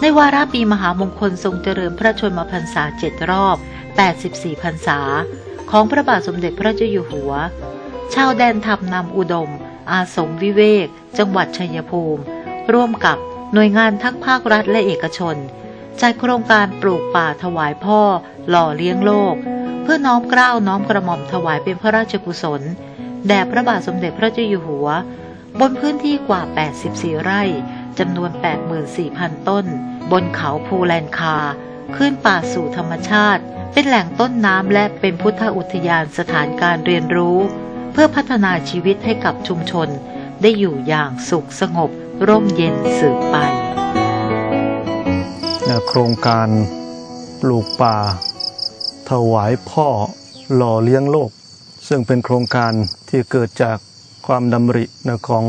ในวาระปีมหามงคลทรงเจริญพระชนมพรรษาเจ็ดรอบ 84 พรรษา ของพระบาทสมเด็จพระเจ้าอยู่หัว ชาวแดนธรรมนำอุดม อาสมวิเวก จังหวัดชัยภูมิ ร่วมกับหน่วยงานทั้งภาครัฐและเอกชนจัดโครงการปลูกป่าถวายพ่อ หล่อเลี้ยงโลก เพื่อน้อมเกล้าน้อมกระหม่อมถวายเป็นพระราชกุศล แด่พระบาทสมเด็จพระเจ้าอยู่หัว บนพื้นที่กว่า 84 ไร่ จำนวน 84,000 ต้น บนเขาภูแลนคา ขึ้นป่าสู่ธรรมชาติ เป็นแหล่งต้นน้ำและเป็นพุทธอุทยานสถานการเรียนรู้ เพื่อพัฒนาชีวิตให้กับชุมชน ได้อยู่อย่างสุขสงบ ร่มเย็นสืบไป โครงการปลูกป่า ถวายพ่อหล่อเลี้ยงโลก ซึ่งเป็นโครงการที่เกิดจากความดำริของ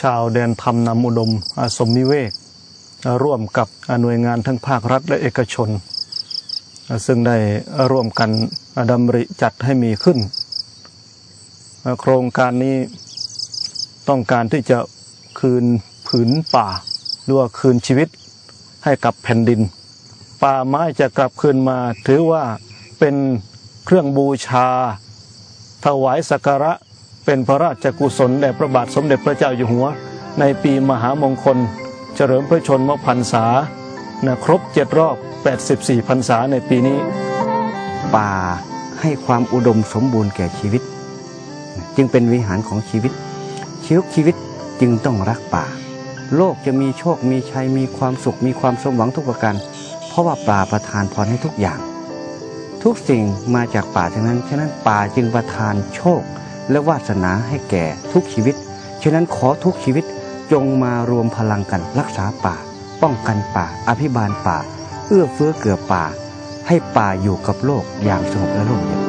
ชาวแดนธรรมนำอุดมอาสมนิเวศ ร่วมกับหน่วยงานทั้งภาครัฐและเอกชน ซึ่งได้ร่วมกันดำริจัดให้มีขึ้น โครงการนี้ต้องการที่จะคืนผืนป่าหรือว่าคืนชีวิตให้กับแผ่นดิน ป่าไม้จะกลับคืนมาถือว่าเป็นเครื่องบูชา ถวายสักการะ เป็นพระราชกุศลแด่พระบาทสมเด็จพระเจ้าอยู่หัว ในปีมหามงคล เฉลิมพระชนมพรรษานะครบเจ็ดรอบ 84พรรษาในปีนี้ ป่าให้ความอุดมสมบูรณ์แก่ชีวิต จึงเป็นวิหารของชีวิต ชีวิตชีวิตจึงต้องรักป่า โลกจะมีโชคมีชัยมีความสุขมีความสมหวังทุกประการเพราะว่าป่าประทานพรให้ทุกอย่าง ทุกสิ่งมาจากป่าทั้งนั้นฉะนั้นป่าจึงประทานโชค และวาสนาให้แก่ทุกชีวิต ฉะนั้นขอทุกชีวิตจงมารวมพลังกันรักษาป่า ป้องกันป่า อภิบาลป่า เอื้อเฟื้อเกือป่า ให้ป่าอยู่กับโลกอย่างสงบและร่มเย็น